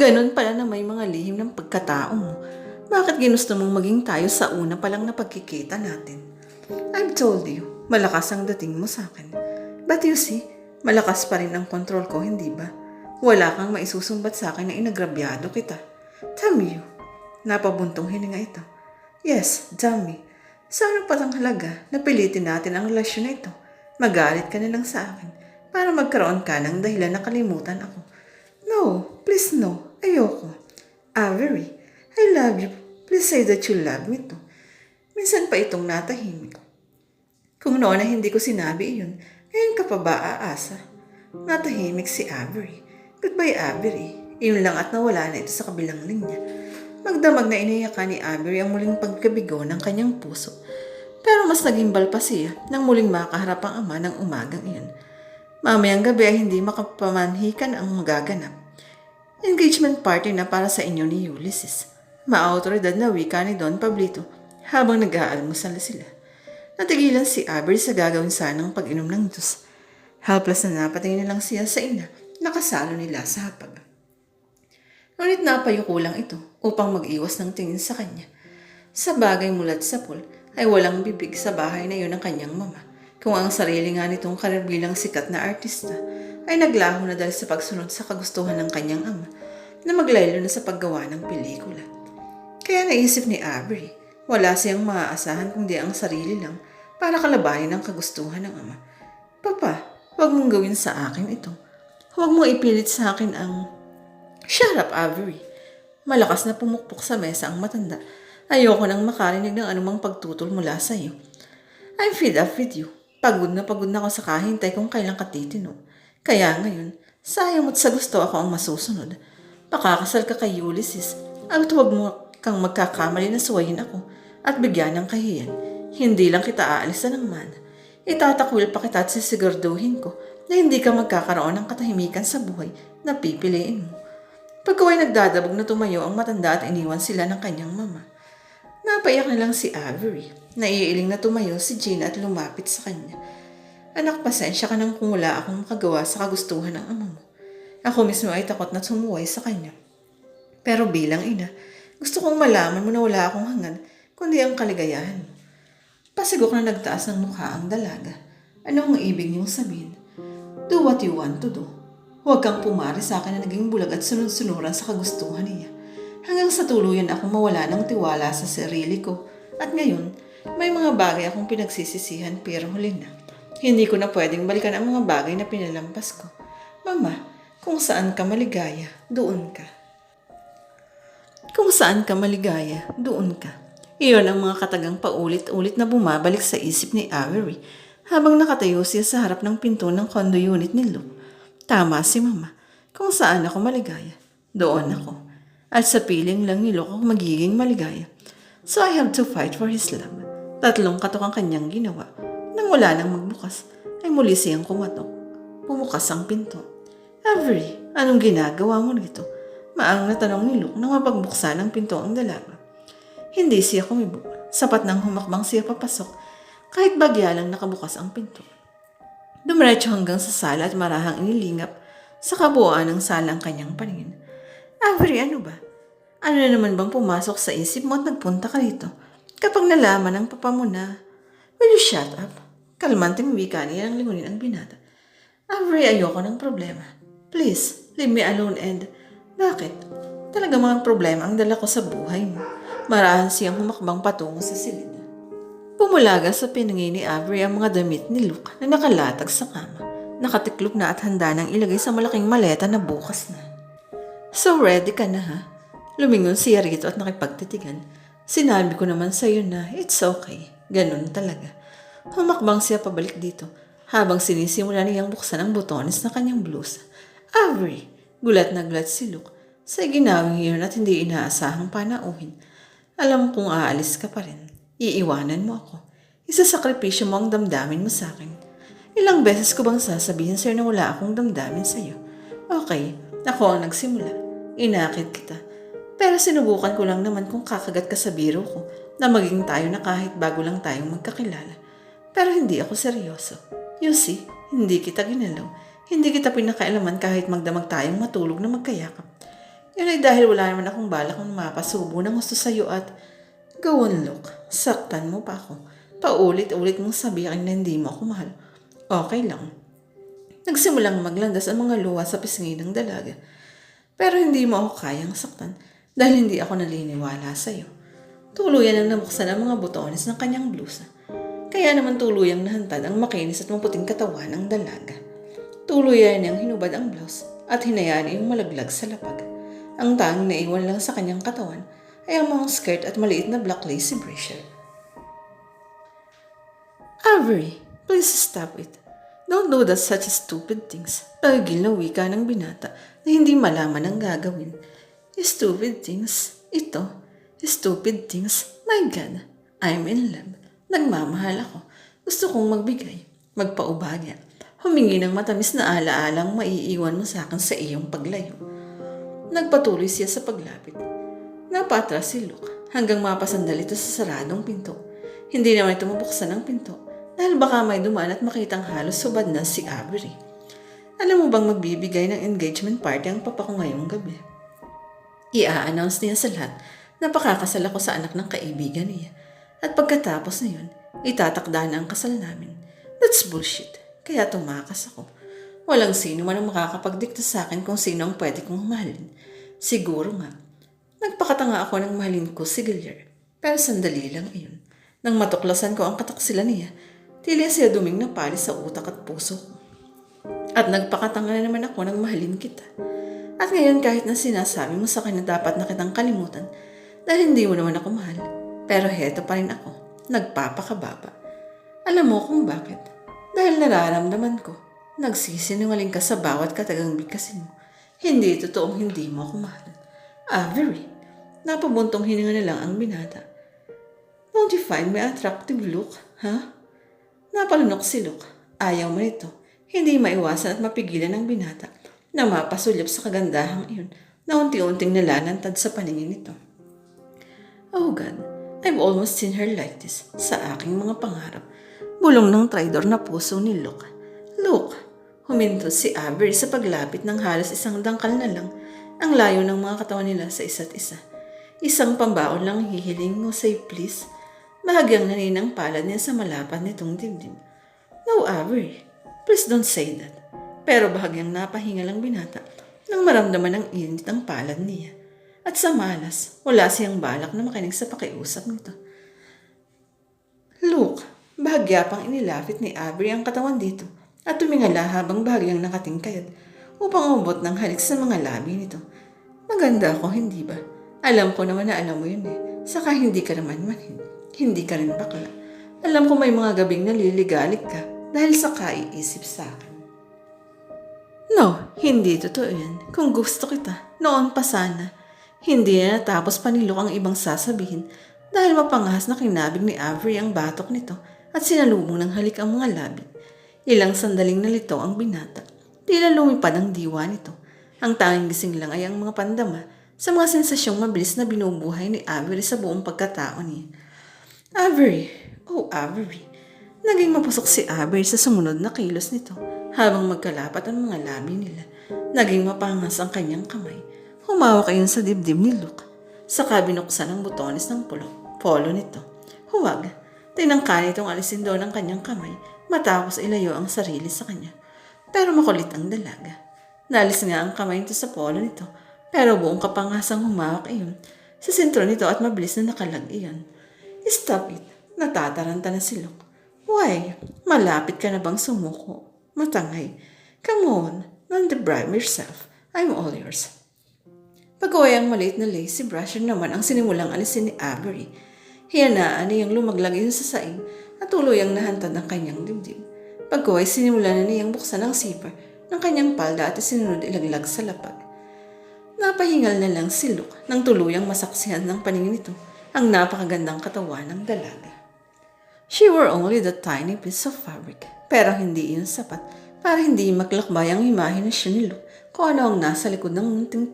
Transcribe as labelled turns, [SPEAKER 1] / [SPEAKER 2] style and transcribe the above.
[SPEAKER 1] Ganon pala na may mga lihim ng pagkatao mo. Bakit ginusto mong maging tayo sa una pa lang na pagkikita natin? I've told you, malakas ang dating mo sa akin. But you see, malakas pa rin ang kontrol ko, hindi ba? Wala kang maisusumbat sa akin na inagrabyado kita. Damn you. Napabuntong hininga ito. Yes, damn me. Sa ano pa ang halaga na pilitin natin ang relasyon na ito? Magalit ka na lang sa akin para magkaroon ka ng dahilan na kalimutan ako. No, please no. Ayoko. Avery, I love you. Please say that you love me too. Minsan pa itong natahimik. Kung noon na hindi ko sinabi iyon, ngayon ka pa ba aasa? Natahimik si Avery. Goodbye, Avery. Iyon lang at nawala na ito sa kabilang linya. Magdamag na iniyakan ni Avery ang muling pagkabigo ng kanyang puso. Pero mas naging bal pa siya nang muling makaharap ang ama ng umagang iyon. Mamayang gabi ay hindi makapamanhikan ang magaganap. Engagement party na para sa inyo ni Ulysses. Maautoridad na wika ni Don Pablito habang nag-aalmusal sila. Natigilan si Avery sa gagawin sanang pag-inom ng Diyos. Helpless na napatingin na lang siya sa ina, nakasalo nila sa hapag. Ngunit napayuko lang ito upang mag-iwas ng tingin sa kanya. Sa bagay mulat sa pool ay walang bibig sa bahay na iyon ng kanyang mama. Kung ang sarili nga nitong karir bilang sikat na artista ay naglaho na dahil sa pagsunod sa kagustuhan ng kanyang ama na maglaylo na sa paggawa ng pelikula. Kaya naisip ni Avery, wala siyang maaasahan kundi ang sarili lang para kalabanin ang kagustuhan ng ama. Papa, huwag mong gawin sa akin ito. Huwag mong ipilit sa akin ang Shut up, Avery. Malakas na pumukpok sa mesa ang matanda. Ayoko nang makarinig ng anumang pagtutol mula sa iyo. I'm fed up with you. Pagod na pagod na ako sa kahintay kung kailan ka titino. Kaya ngayon, sayang mo't sa gusto ako ang masusunod. Pakakasal ka kay Ulysses at huwag mo kang magkakamali na suwayin ako at bigyan ng kahiyan. Hindi lang kita aalisan ng man. Itatakwil pa kita at sisigurduhin ko na hindi ka magkakaroon ng katahimikan sa buhay na pipiliin mo. Pagkaway nagdadabog na tumayo ang matanda at iniwan sila ng kanyang mama. Napaiyak na lang si Avery. Naiiling na tumayo si Gina at lumapit sa kanya. Anak, pasensya ka nang kung wala akong makagawa sa kagustuhan ng ama mo. Ako mismo ay takot na sumuway sa kanya. Pero bilang ina, gusto kong malaman mo na wala akong hangad, kundi ang kaligayahan mo. Pasigok na nagtaas ng mukha ang dalaga. Ano ang ibig niyong sabihin? Do what you want to do. Huwag kang pumari sa akin na naging bulag at sunod-sunuran sa kagustuhan niya. Hanggang sa tuluyan ako mawala ng tiwala sa sarili ko. At ngayon, may mga bagay akong pinagsisisihan pero huli na. Hindi ko na pwedeng balikan ang mga bagay na pinalampas ko. Mama, kung saan ka maligaya, doon ka. Kung saan ka maligaya, doon ka. Iyon ang mga katagang paulit-ulit na bumabalik sa isip ni Avery habang nakatayo siya sa harap ng pinto ng condo unit ni Luke. Tama si Mama. Kung saan ako maligaya, doon ako. At sa piling lang ni Luke ako magiging maligaya. So I have to fight for his love. Tatlong katok ang kanyang ginawa. Nang wala nang magbukas, ay muli siyang kumatok. Pumukas ang pinto. Avery, anong ginagawa mo dito? Maang na tanong ni Luke nang mapagbuksan ang pinto ang dalaga. Hindi siya kumibo. Sapat nang humakbang siya papasok kahit bagya lang nakabukas ang pinto. Dumiretso hanggang sa sala at marahang inilingap sa kabuuan ng sala ang kanyang paningin. Avery, ano ba? Ano na naman bang pumasok sa isip mo at nagpunta ka rito? Kapag nalaman ng papa mo na, will you shut up? Kalmanteng wika niya ang lingunin ang binata. Avery, ayoko ng problema. Please, leave me alone and... Bakit? Talaga mga problema ang dala ko sa buhay mo. Marahan siyang humakbang patungo sa silid. Pumulaga sa pinangi ni Avery ang mga damit ni Luke na nakalatag sa kama. Nakatiklop na at handa nang ilagay sa malaking maleta na bukas na. So ready ka na ha? Lumingon siya rito at nakipagtitigan. Sinabi ko naman sa iyo na it's okay. Ganun talaga. Humakbang siya pabalik dito habang sinisimula niyang buksan ang butones ng kanyang blusa. Avery! Gulat na gulat si Luke sa ginawang iyon at hindi inaasahang panauhin. Alam kong aalis ka pa rin. Iiwanan mo ako. Isasakripisyo mo ang damdamin mo sa akin. Ilang beses ko bang sasabihin sa'yo na wala akong damdamin sa'yo? Okay, ako ang nagsimula. Inakit kita. Pero sinubukan ko lang naman kung kakagat ka sa biro ko na maging tayo na kahit bago lang tayong magkakilala. Pero hindi ako seryoso. You see, hindi kita ginalaw. Hindi kita pinakailaman kahit magdamag tayong matulog na magkayakap. Yun ay dahil wala naman akong balak ng mapasubo ng gusto sa'yo at go on look, saktan mo pa ako. Paulit-ulit mong sabihin na hindi mo ako mahal. Okay lang. Nagsimulang maglandas ang mga luha sa pisngi ng dalaga. Pero hindi mo ako kayang saktan dahil hindi ako naniniwala sa'yo. Tuluyan ang nabuksan ang mga butones ng kanyang blusa. Kaya naman tuluyang nahantad ang makinis at maputing katawan ng dalaga. Tuluyan niyang hinubad ang blouse at hinayaan iyong malaglag sa lapag. Ang tanging naiwan lang sa kanyang katawan ay ang mga skirt at maliit na black lacy brassiere. Avery, please stop it. Don't do that such stupid things. Pagigil na wika ng binata na hindi malaman ang gagawin. Stupid things. Ito. Stupid things. My God. I'm in love. Nagmamahal ako. Gusto kong magbigay. Magpaubaya. Humingi ng matamis na alaalang maiiwan mo sa akin sa iyong paglayo. Nagpatuloy siya sa paglapit. Napatras si Luke hanggang mapasandal ito sa saradong pinto. Hindi naman ito mabuksan ang pinto dahil baka may dumaan at makitang halos subad na si Avery. Alam mo bang magbibigay ng engagement party ang papa ko ngayong gabi? Ia-announce niya sa lahat na pakakasal ako sa anak ng kaibigan niya. At pagkatapos na yun, itatakda na ang kasal namin. That's bullshit. Kaya tumakas ako. Walang sino man ang makakapagdikta sa akin kung sino ang pwede kong mahalin. Siguro nga. Nagpakatanga ako ng mahalin ko si Gillier. Pero sandali lang iyon. Nang matuklasan ko ang kataksilan niya, tila siya duming na palis sa utak at puso ko. At nagpakatanga na naman ako ng mahalin kita. At ngayon kahit na sinasabi mo sa akin na dapat na kitang kalimutan dahil hindi mo naman ako mahal. Pero heto pa rin ako, nagpapakababa. Alam mo kung bakit? Dahil nararamdaman ko, nagsisinungaling ka sa bawat katagang bigkasin mo. Hindi totoong hindi mo ako mahal. Avery, napabuntong hininga na lang ang binata. Don't you find me attractive look, ha? Huh? Napalunok si Luke. Ayaw mo nito. Hindi maiwasan at mapigilan ng binata na mapasulyap sa kagandahang iyon na unti-unting nalalantad sa paningin nito. Oh God, I've almost seen her like this sa aking mga pangarap. Bulong ng traidor na puso ni Luke. Luke, huminto si Avery sa paglapit ng halos isang dangkal na lang ang layo ng mga katawan nila sa isa't isa. Isang pambaon lang hihiling mo say please. Bahagyang naninang palad niya sa malapad nitong dibdib. No, Avery, please don't say that. Pero bahagyang napahinga lang binata nang maramdaman ang init ng palad niya. At sa malas, wala siyang balak na makinig sa pakiusap nito. Luke, bahagya pang inilapit ni Avery ang katawan dito at tumingala habang bahagyang nakatingkayat upang umabot ng halik sa mga labi nito. Maganda ako, hindi ba? Alam ko naman na alam mo yun eh. Saka hindi ka naman manhin. Hindi ka rin bakla. Alam ko may mga gabing naliligalig ka dahil sa kaiisip sa akin. No, hindi totoo yan. Kung gusto kita, noon pa sana. Hindi na natapos panilok ang ibang sasabihin dahil mapangahas na kinabig ni Avery ang batok nito at sinalubong ng halik ang mga labi. Ilang sandaling nalito ang binata. Tila lumipad ang diwa nito. Ang tanging gising lang ay ang mga pandama sa mga sensasyong mabilis na binubuhay ni Avery sa buong pagkatao niya. Avery, oh Avery, naging mapusok si Avery sa sumunod na kilos nito habang magkalapat ang mga labi nila. Naging mapangas ang kanyang kamay. Humawak ayon sa dibdib ni Luke. Saka binuksan ang butones ng pulo, polo nito. Huwag. Tinangka nitong alisin daw ng kanyang kamay matapos ilayo ang sarili sa kanya. Pero makulit ang dalaga. Nalis nga ang kamay nito sa polo nito pero buong kapangasang humawak iyon sa sentro nito at mabilis na nakalag iyon. Stop it. Natataranta na si Luke. Why? Malapit ka na bang sumuko? Matangay. Come on. Non-deprive yourself. I'm all yours. Pagkaway ang maliit na lacy brusher naman ang sinimulang alisin ni Avery. Hiyanaan niyang lumaglag yun sa saing at tuloy ang nahantad ng kanyang dibdib. Pagkaway sinimulan na niyang buksan ang zipper ng kanyang palda at sinunod ilaglag sa lapag. Napahingal na lang si Luke nang tuluyang masaksihan ng paningin nito ang napakagandang katawan ng dalaga. She wore only the tiny piece of fabric, pero hindi iyon sapat para hindi maglakbay ang imahinasyon ni Luke kung ano ang nasa likod ng munting